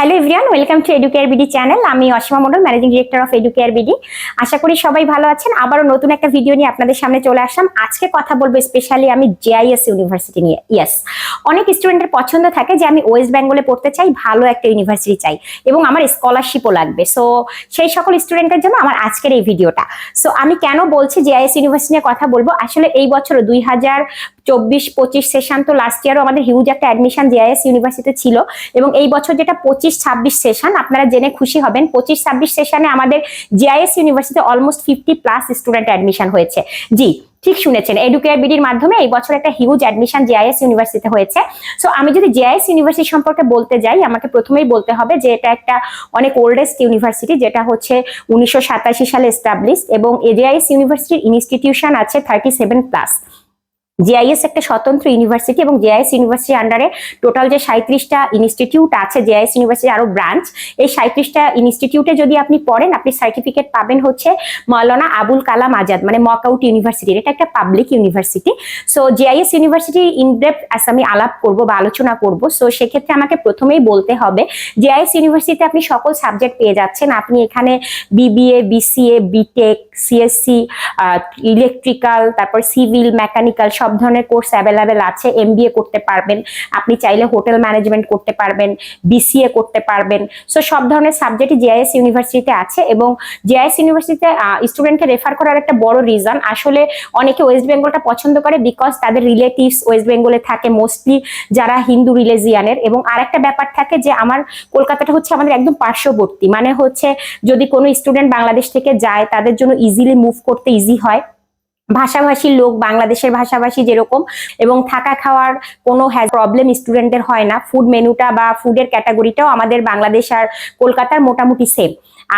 Hello everyone, welcome to Educare BD channel. আমি Ashima Mondal managing director of Educare BD. আশা করি সবাই ভালো আছেন। আবারও নতুন একটা ভিডিও নিয়ে আপনাদের সামনে চলে আসলাম। আজকে কথা বলব স্পেশালি আমি জেআইএস ইউনিভার্সিটি নিয়ে। ইয়েস অনেক স্টুডেন্টের পছন্দ থাকে যে আমি ওয়েস্ট বেঙ্গলে পড়তে চাই, ভালো একটা ইউনিভার্সিটি চাই এবং আমার স্কলারশিপও লাগবে। সো সেই সকল স্টুডেন্টের জন্য আমার আজকের এই ভিডিওটা। সো আমি কেন বলছি জেআইএস ইউনিভার্সিটি নিয়ে কথা বলব? আসলে এই বছর দুই হাজার চব্বিশ, পঁচিশ সেশন তো লাস্ট ইয়ারও আমাদের হিউজ একটা অ্যাডমিশন জেআইএস ইউনিভার্সিটিতে ছিল এবং এই বছর যেটা পঁচিশ, ছাব্বিশ সেশন আপনারা জেনে খুশি হবেন, পঁচিশ, ছাব্বিশ সেশনে আমাদের জেআইএস ইউনিভার্সিটিতে almost fifty plus student admission হয়েছে। জি, ঠিক শুনেছেন এডুকেয়ার বিডির মাধ্যমে এই বছর একটা হিউজ অ্যাডমিশন জেআইএস ইউনিভার্সিটিতে হয়েছে। সো আমি যদি জেআইএস ইউনিভার্সিটি সম্পর্কে বলতে যাই, আমাকে প্রথমেই বলতে হবে যে এটা একটা অনেক ওল্ডেস্ট ইউনিভার্সিটি যেটা হচ্ছে উনিশশো সাতাশি সালে এস্টাবলিশ এবং এ জেআইএস ইউনিভার্সিটির ইনস্টিটিউশন আছে থার্টি সেভেন প্লাস জেআইএস একটা স্বতন্ত্র ইউনিভার্সিটি এবং জেআইএস ইউনিভার্সিটির আন্ডারে টোটাল যে সাঁত্রিশটা ইনস্টিটিউট আছে, জেআইএস ইউনিভার্সিটির আরও ব্রাঞ্চ এই সাঁত্রিশটা ইনস্টিটিউটে যদি আপনি পড়েন, আপনি সার্টিফিকেট পাবেন হচ্ছে মৌলানা আবুল কালাম আজাদ মানে মকআউট ইউনিভার্সিটির এটা একটা public university so JIS university in depth us আমি আলাপ করব বা আলোচনা করব। সো সেক্ষেত্রে আমাকে প্রথমেই বলতে হবে, জেআইএস ইউনিভার্সিটিতে আপনি সকল সাবজেক্ট পেয়ে যাচ্ছেন। আপনি এখানে BBA BCA B Tech CSC electrical তারপর সিভিল মেকানিক্যাল সব ধরনের কোর্স অ্যাভেলেবেল আছে এমবিএ করতে পারবেন। আপনি চাইলে হোটেল ম্যানেজমেন্ট করতে পারবেন বিসিএ করতে পারবেন। সো সব ধরনের সাবজেক্টই জেআইএস ইউনিভার্সিটিতে আছে এবং জেআইএস ইউনিভার্সিটিতে স্টুডেন্টকে রেফার করার একটা বড় রিজন আসলে অনেকে ওয়েস্ট বেঙ্গলটা পছন্দ করে বিকজ তাদের রিলেটিভস ওয়েস্ট বেঙ্গলে থাকে মোস্টলি যারা হিন্দু রিলিজিয়ানের এবং আরেকটা ব্যাপার থাকে যে আমার কলকাতাটা হচ্ছে আমাদের একদম পার্শ্ববর্তী। মানে হচ্ছে যদি কোনো স্টুডেন্ট বাংলাদেশ থেকে যায়, তাদের জন্য ইজিলি মুভ করতে ইজি হয়। ভাষাভাষীর লোক, বাংলাদেশের ভাষাভাষী যেরকম এবং থাকা খাওয়ার কোনো প্রবলেম স্টুডেন্টদের হয় না। ফুড মেনুটা বা ফুডের ক্যাটাগরিটাও আমাদের বাংলাদেশ আর কলকাতার মোটামুটি সেম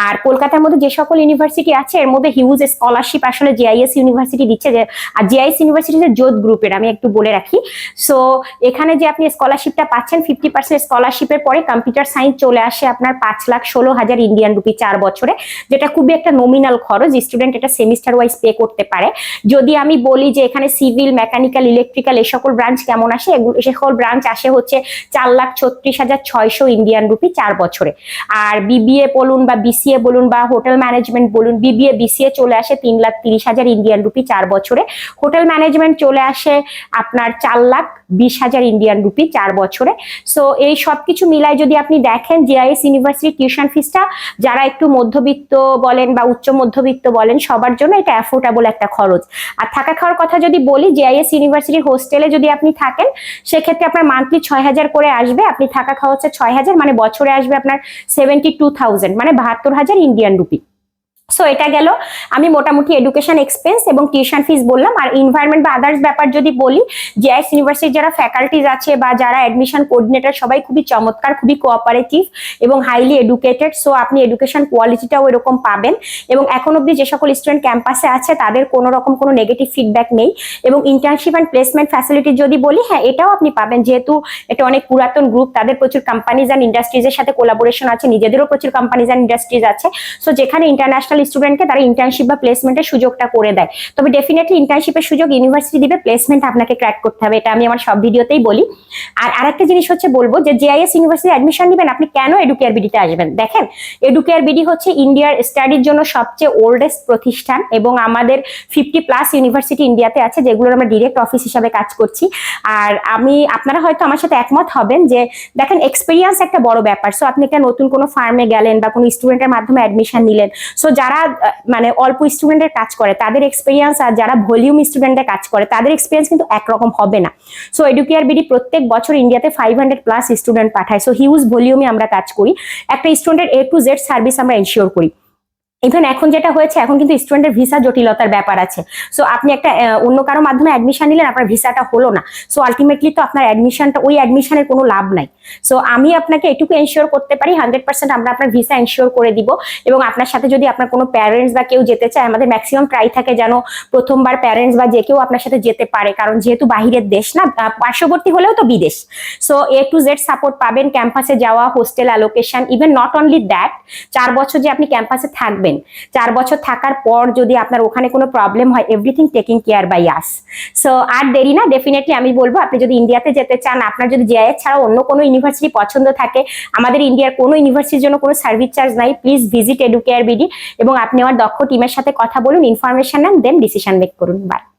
আর কলকাতার মধ্যে যে সকল ইউনিভার্সিটি আছে, এর মধ্যে হিউজ স্কলারশিপ আসলে জেআইএস ইউনিভার্সিটি দিচ্ছে যে, আর জেআইএস ইউনিভার্সিটি জোত গ্রুপের আমি একটু বলে রাখি। সো এখানে যে আপনি স্কলারশিপটা পাচ্ছেন ফিফটি পার্সেন্ট স্কলারশিপের পরে কম্পিউটার সায়েন্স চলে আসে আপনার পাঁচ লাখ ষোলো হাজার ইন্ডিয়ান রুপি চার বছরে, যেটা খুবই একটা নমিনাল খরচ স্টুডেন্ট এটা সেমিস্টার ওয়াইজ পে করতে পারে। যদি আমি বলি যে এখানে সিভিল মেকানিক্যাল ইলেকট্রিক্যাল এই সকল ব্রাঞ্চ কেমন আসে এগুলো এ সকল ব্রাঞ্চ আসে হচ্ছে চার লাখ ছত্রিশ হাজার ছয়শো ইন্ডিয়ান রুপি চার বছরে। আর বিবিএ বলুন বা বিসিএ বলুন বা হোটেল ম্যানেজমেন্ট বলুন বিবিএ বিসিএ চলে আসে তিন লাখ তিরিশ হাজার ইন্ডিয়ান রুপি চার বছরে। হোটেল ম্যানেজমেন্ট চলে আসে আপনার চার লাখ বিশ হাজার ইন্ডিয়ান রুপি চার বছরে। সো এই সব কিছু মিলায় যদি আপনি দেখেন জেআইএস ইউনিভার্সিটি টিউশন ফিসটা যারা একটু মধ্যবিত্ত বলেন বা উচ্চ মধ্যবিত্ত বলেন, সবার জন্য এটা অ্যাফোর্ডেবল একটা খরচ। আর থাকা খাওয়ার কথা যদি বলি জেআইএস ইউনিভার্সিটির হোস্টেলে যদি আপনি থাকেন, সেক্ষেত্রে আপনার মান্থলি ছয় হাজার করে আসবে। আপনি থাকা খাওয়া হচ্ছে ছয় হাজার মানে বছরে আসবে আপনার সেভেন্টি টু থাউজেন্ড মানে বাহাত্তর হাজার ইন্ডিয়ান রুপি। সো এটা গেল। আমি মোটামুটি এডুকেশন এক্সপেন্স এবং টিউশন ফিস বললাম। আর ইনভায়রনমেন্ট বা আদার্স ব্যাপার যদি বলি জেআইএস ইউনিভার্সিটির যারা ফ্যাকাল্টিজ আছে বা যারা অ্যাডমিশন কোঅর্ডিনেটর সবাই খুবই চমৎকার, খুবই কোঅপারেটিভ এবং হাইলি এডুকেটেড সো আপনি এডুকেশন কোয়ালিটিটাও এরকম পাবেন। এবং এখন অব্দি যে সকল স্টুডেন্ট ক্যাম্পাসে আছে, তাদের কোনো রকম কোনো নেগেটিভ ফিডব্যাক নেই। এবং ইন্টার্নশিপ অ্যান্ড প্লেসমেন্ট ফ্যাসিলিটি যদি বলি হ্যাঁ এটাও আপনি পাবেন। যেহেতু এটা অনেক পুরাতন গ্রুপ তাদের প্রচুর কোম্পানিজ অ্যান্ড ইন্ডাস্ট্রিজের সাথে কোলাবোরেশন আছে, নিজেদেরও প্রচুর কোম্পানিজ অ্যান্ড ইন্ডাস্ট্রিজ আছে। সো যেখানে ইন্টারন্যাশনাল স্টুডেন্টকে তারা ইন্টার্নশিপ বা প্লেসমেন্টের সুযোগটা করে দেয়। তবে ডেফিনেটলি ইন্টার্নশিপের সুযোগ ইউনিভার্সিটি দিবে প্লেসমেন্ট আপনাকে ক্র্যাক করতে হবে, এটা আমি আমার সব ভিডিওতেই বলি। আর আরেকটা জিনিস হচ্ছে বলব যে জেআইএস ইউনিভার্সিটি অ্যাডমিশন নেবেন, আপনি কেন এডুকেয়ার বিডিতে আসবেন? দেখেন এডুকেয়ার বিডি হচ্ছে ইন্ডিয়ার স্টাডির জন্য সবচেয়ে ওল্ডেস্ট প্রতিষ্ঠান এবং আমাদের ফিফটি প্লাস ইউনিভার্সিটি ইন্ডিয়াতে আছে, যেগুলোর আমরা ডিরেক্ট অফিস হিসাবে কাজ করছি। আর আমি, আপনারা হয়তো আমার সাথে একমত হবেন যে, দেখেন এক্সপিরিয়েন্স একটা বড় ব্যাপার। সো আপনি একটা নতুন কোনো ফার্মে গেলেন বা কোনো স্টুডেন্টের মাধ্যমে অ্যাডমিশন নিলেন। সো যারা মানে অল্প স্টুডেন্টের কাজ করে, তাদের এক্সপিরিয়েন্স আর যারা ভলিউম স্টুডেন্টের কাজ করে, তাদের এক্সপিরিয়েন্স কিন্তু একরকম হবে না। সো এডুকেয়ার বিডি প্রত্যেক বছর ইন্ডিয়াতে ফাইভ হান্ড্রেড প্লাস স্টুডেন্ট পাঠায়। সো হিউজ ভলিউমে আমরা কাজ করি। একটা স্টুডেন্টের এ টু জেড সার্ভিস আমরা এনশিওর করি। ইভেন এখন যেটা হয়েছে, এখন কিন্তু স্টুডেন্টের ভিসা জটিলতার ব্যাপার আছে। সো আপনি একটা অন্য কারও মাধ্যমে অ্যাডমিশন নিলেন, আপনার ভিসাটা হলো না। সো আলটিমেটলি তো আপনার অ্যাডমিশনটা ওই অ্যাডমিশনের কোনো লাভ নাই। সো আমি আপনাকে এটুকু এনশিওর করতে পারি হান্ড্রেড পার্সেন্ট আমরা আপনার ভিসা এনশিওর করে দিব। এবং আপনার সাথে যদি আপনার কোনো প্যারেন্টস বা কেউ যেতে চায়, আমাদের ম্যাক্সিমাম ট্রাই থাকে যেন প্রথমবার প্যারেন্টস বা যে কেউ আপনার সাথে যেতে পারে। কারণ যেহেতু বাহিরের দেশ না পার্শ্ববর্তী হলেও তো বিদেশ। So A to Z support পাবেন ক্যাম্পাসে যাওয়া hostel allocation even not only that চার বছর যে আপনি ক্যাম্পাসে থাকবেন থাকবেন চার বছর থাকার পর যদি আপনার ওখানে কোনো প্রবলেম হয় everything taking care by us so আর দেরি না ডেফিনেটলি আমি বলব, আপনি যদি ইন্ডিয়াতে যেতে চান, আপনার যদি জেআইএস ছাড়া অন্য কোনো ইউনিভার্সিটি পছন্দ থাকে, আমাদের ইন্ডিয়ার কোনো ইউনিভার্সিটির জন্য কোনো সার্ভিস চার্জ নাই প্লিজ ভিজিট এডুকেয়ার বিডি এবং আপনি আমার দক্ষ টিমের সাথে কথা বলুন ইনফরমেশন নেন দেন ডিসিশন মেক করুন। বাই